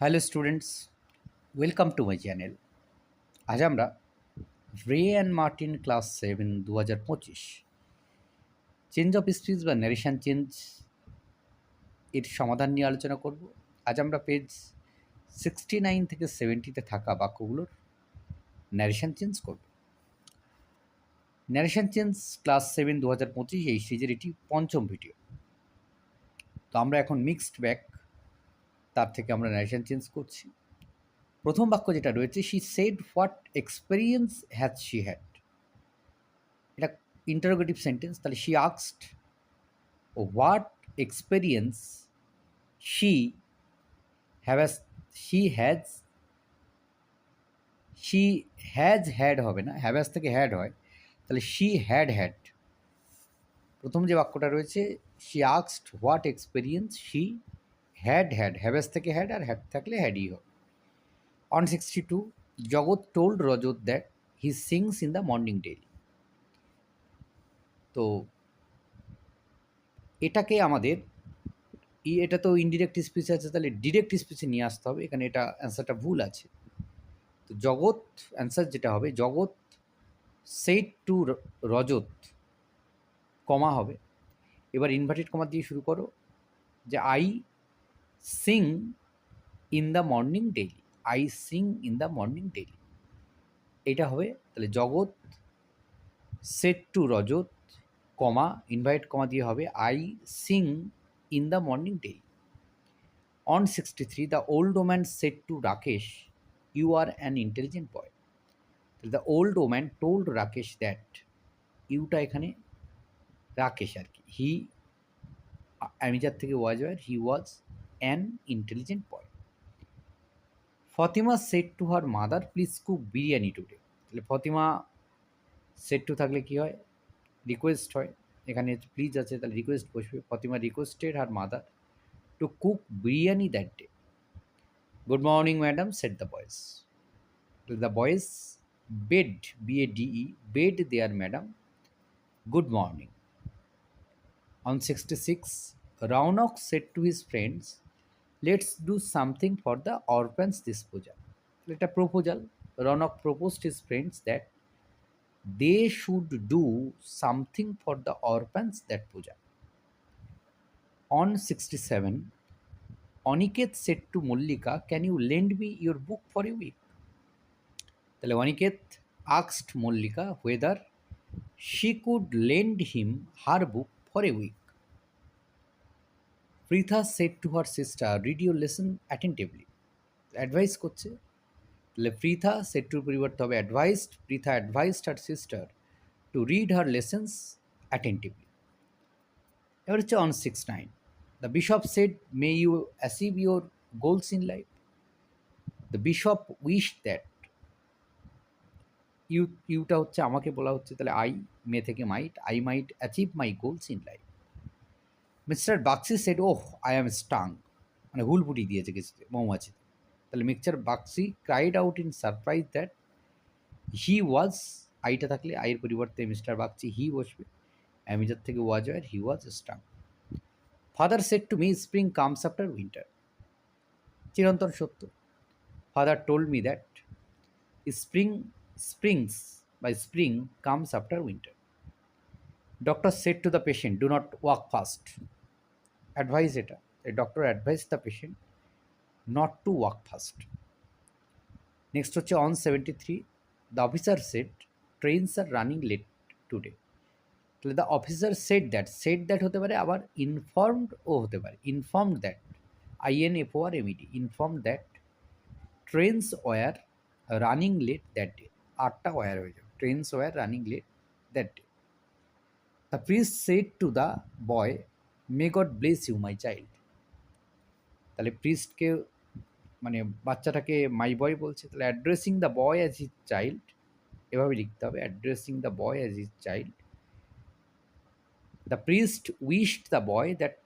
Hello students, welcome to my channel. আজ আমরা Wren and Martin class seven দু হাজার পঁচিশ। চেঞ্জ অফ স্পিচ বা ন্যারেশন চেঞ্জ এর সমাধান নিয়ে আলোচনা করব। আজ আমরা পেজ সিক্সটি নাইন থেকে সেভেন্টিতে থাকা বাক্যগুলোর ন্যারেশন চেঞ্জ করব। ন্যারেশন চেঞ্জ ক্লাস সেভেন দু হাজার পঁচিশ এই সিরিজের এটি পঞ্চম ভিডিও তো আমরা এখন মিক্সড ব্যাক তার থেকে আমরা ন্যারেশন চেঞ্জ করছি। প্রথম বাক্য যেটা রয়েছে she said what experience has she had এটা ইন্টারোগেটিভ সেন্টেন্স তাহলে she আক্সড what experience she have she has she has had হবে না হ্যাভ্যাস থেকে হ্যাড হয়, তাহলে শি হ্যাড হ্যাড প্রথম যে বাক্যটা রয়েছে she আক্সড what experience she had had have has থেকে হ্যাড আর হ্যাড থাকলে হ্যাডই হবে on sixty two Jagat told Rajat that he sings in the morning daily তো এটাকে আমাদের, ই- এটা তো ইনডিরেক্ট স্পিচ আছে, তাহলে ডিরেক্ট স্পিচে নিয়ে আসতে হবে, এখানে এটা অ্যান্সারটা ভুল আছে। তো জগৎ অ্যান্সার যেটা হবে, জগৎ সেইট টু রজত কমা হবে। এবার ইনভার্টেড কমা দিয়ে শুরু করো, যে I sing in the morning daily I sing in the morning daily এটা হবে তাহলে Jagat said to Rajat comma inverted comma দিয়ে হবে I sing in the morning daily on sixty three the old woman said to Rakesh you are an intelligent boy the old woman told Rakesh that Yuta এখানে রাকেশ আর কি. He যার থেকে was were he was an intelligent boy Fatima said to her mother please cook biryani today তাহলে Fatima set two থাকলে কি হয়? Request হয়। এখানে প্লিজ আছে তাহলে রিকোয়েস্ট বসবে। Fatima requested her mother to cook biryani that day good morning madam said the boys the boys bade B A D E bade their madam good morning On 66, Raunak said to his friends, Do something for the orphans this puja. Let a proposal. Raunak proposed his friends that they should do something for the orphans that puja. On 67, Aniket said to Mullika, Can you lend me your book for a week? তাহলে Aniket asked Mullika whether she could lend him her book for a week. Said to her sister, read your lesson attentively. Advise করছে। তাহলে Pritha said টুর পরিবর্তে হবে advised Pritha advised her sister to read her lessons attentively এবার হচ্ছে on six nine the bishop said may you achieve your goals in life the bishop wish that you Yuta হচ্ছে আমাকে বলা হচ্ছে তাহলে আই মে থেকে might I might achieve my goals in life mister Baxi said oh I am stung মানে হুল হুলপুটি দিয়েছে কিছুতে, মৌমাছিতে। তাহলে mister Baxi cried out in surprise that he was আইটা থাকলে, আইয়ের পরিবর্তে মিস্টার বাগচি হি বসবে অ্যামিজার থেকে ওয়াজ হয় he was stung father said to me spring comes after winter চিরন্তন সত্য। Father told me that spring springs by spring comes after winter doctor said to the patient do not walk fast advise এটা doctor advise the patient not to walk fast next হচ্ছে on seventy three the officer said trains are running late today তাহলে the officer said that said that হতে পারে, আবার informed ও হতে পারে informed that I N F R MED inform that trains were running late that day আটটা were হয়ে যাবে trains were running late that day the priest said to the boy may God bless you my child তাহলে প্রিস্টকে মানে বাচ্চাটাকে my boy বলছে, তাহলে addressing the boy as his child এভাবে লিখতে হবে addressing the boy as his child the priest wished the boy that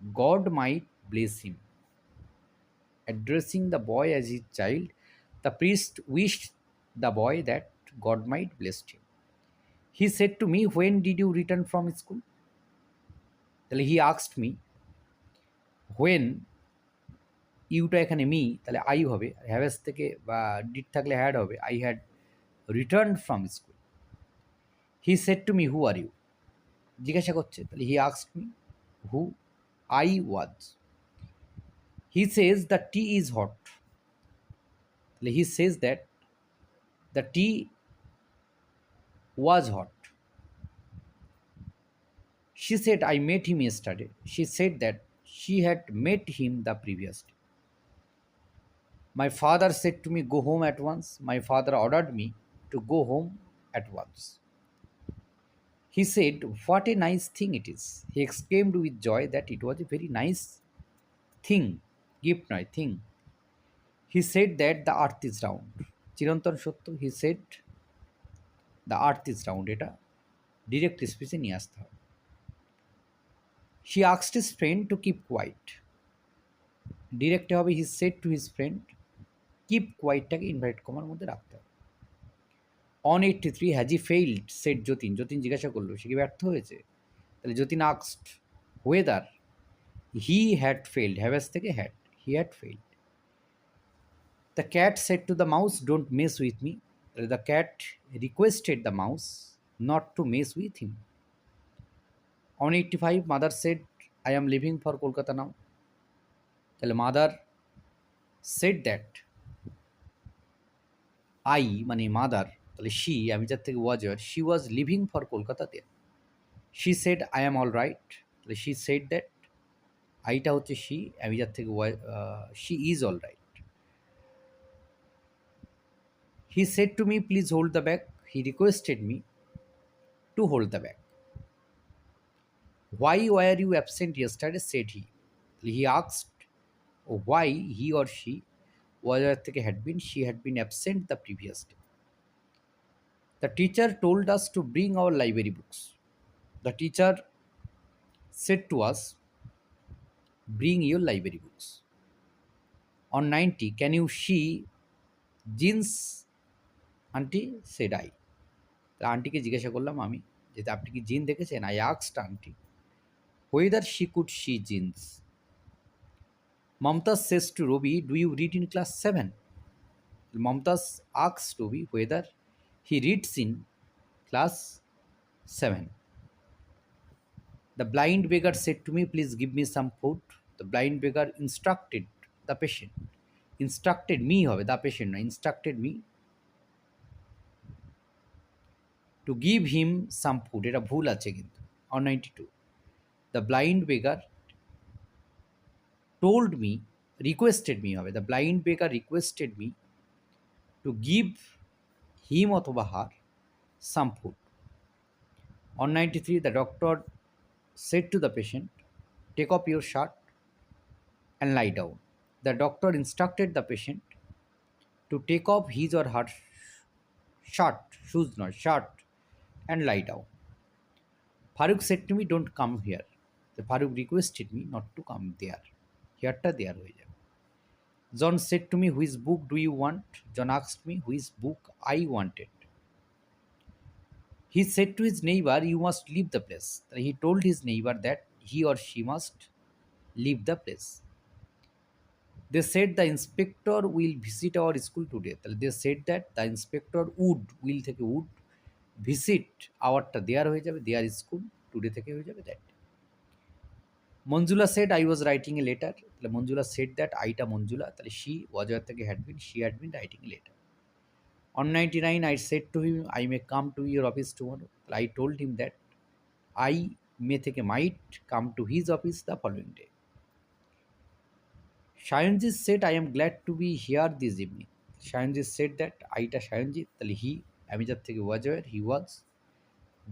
God might bless him addressing the boy as his child the priest wished the boy that God might blessed him he said to me when did you return from school তাহলে he আক্সড me when ইউটা এখানে me তাহলে I হবে। হ্যাভেস থেকে বা did থাকলে হ্যাড হবে। I had return from school he said to me who are you জিজ্ঞাসা করছে। তাহলে he আক্সড me who I was he says the tea is hot তাহলে he says that the tea was hot She said, I met him yesterday. She said that she had met him the previous day. My father said to me, Go home at once. My father ordered me to go home at once. He said, What a nice thing it is. He exclaimed with joy that it was a very nice thing, gift, no, thing. He said that the earth is round. চিরন্তন সত্য he said the earth is round এটা direct স্পিচে নিয়ে আসতে হবে he আক্সড his friend to keep quiet ডিরেক্টে হবে he said to his friend keep কোয়াইটটাকে inverted কমার মধ্যে রাখতে হবে. On eighty three has he failed said Jatin Jatin জিজ্ঞাসা করল, সে কি ব্যর্থ হয়েছে? তাহলে Jatin আক্সড whether he had failed have has থেকে had he had failed the cat said to the mouse don't mess with me the cat requested the mouse not to mess with him on eighty five mother said I am living for Kolkata now তাহলে mother said that I মানে mother তাহলে she আমি যার থেকে was she was living for Kolkata there she said I am all right তাহলে she said that আইটা হচ্ছে she আমি যার থেকে was she is all right he said to me please hold the bag he requested me to hold the bag Why were you absent yesterday? said he. He asked why he or she was had been she had been absent the previous day. The teacher told us to bring our library books. The teacher said to us, Bring your library books. On 90, can you see jeans? Auntie said I. তা আন্টিকে জিজ্ঞাসা করলাম আমি যে আপনি কি জিন দেখেছেন I আক্সড aunty whether she could see jeans. Mamta says to Robi, Do you read in class 7? Mamtas asks Robi whether he reads in class 7. The blind beggar said to me, Please give me some food. The blind beggar instructed the patient. Instructed me, hobe, the patient, instructed me to give him some food. এটা ভুল আছে কিন্তু on 92. The blind beggar told me, requested me হবে the blind beggar requested me to give him অথবা her some food. On 93, the doctor said to the patient, Take off your shirt and lie down. The doctor instructed the patient to take off his or her shirt, shoes not shirt, and lie down. Farooq said to me, Don't come here. The Farooq requested me not to come there. Hereটা there হয়ে যাবে। John said to me which book do you want John আক্সড me which book I wanted he said to his neighbour you must leave the place he told his neighbour that he or she must leave the place they said the inspector will visit our school today তাহলে they said that the inspector would will থেকে would visit আওয়ারটা দেয়ার হয়ে যাবে দেয়ার school today থেকে হয়ে যাবে that Manjula said I was writing a letter তাহলে Manjula said that আইটা মঞ্জুলা। তাহলে শি ওয়াজার থেকে had been she had been writing a letter on ninety nine I said to him I may come to your office tomorrow তাহলে I told him that I may থেকে might come to his office the following day Sayanjit said I am glad to be here this evening Sayanjit said that আইটা সায়নজিৎ তাহলে he আমি যার থেকে was he was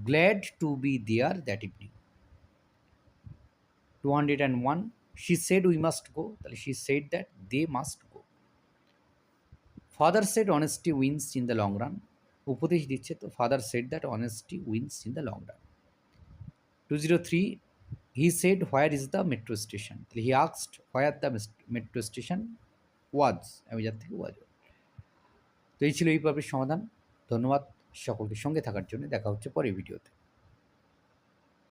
glad to be there that evening two hundred and one she said we must go তাহলে she said that they must go father said honesty wins in the long run উপদেশ দিচ্ছে তো father said that honesty wins in the long run two zero three he said where is the metro station তাহলে he আক্সড where the metro station was am are থেকে ওয়াজ তো এই ছিল এই পর্বের সমাধান। ধন্যবাদ সকলকে সঙ্গে থাকার জন্য। দেখা হচ্ছে পরের ভিডিওতে।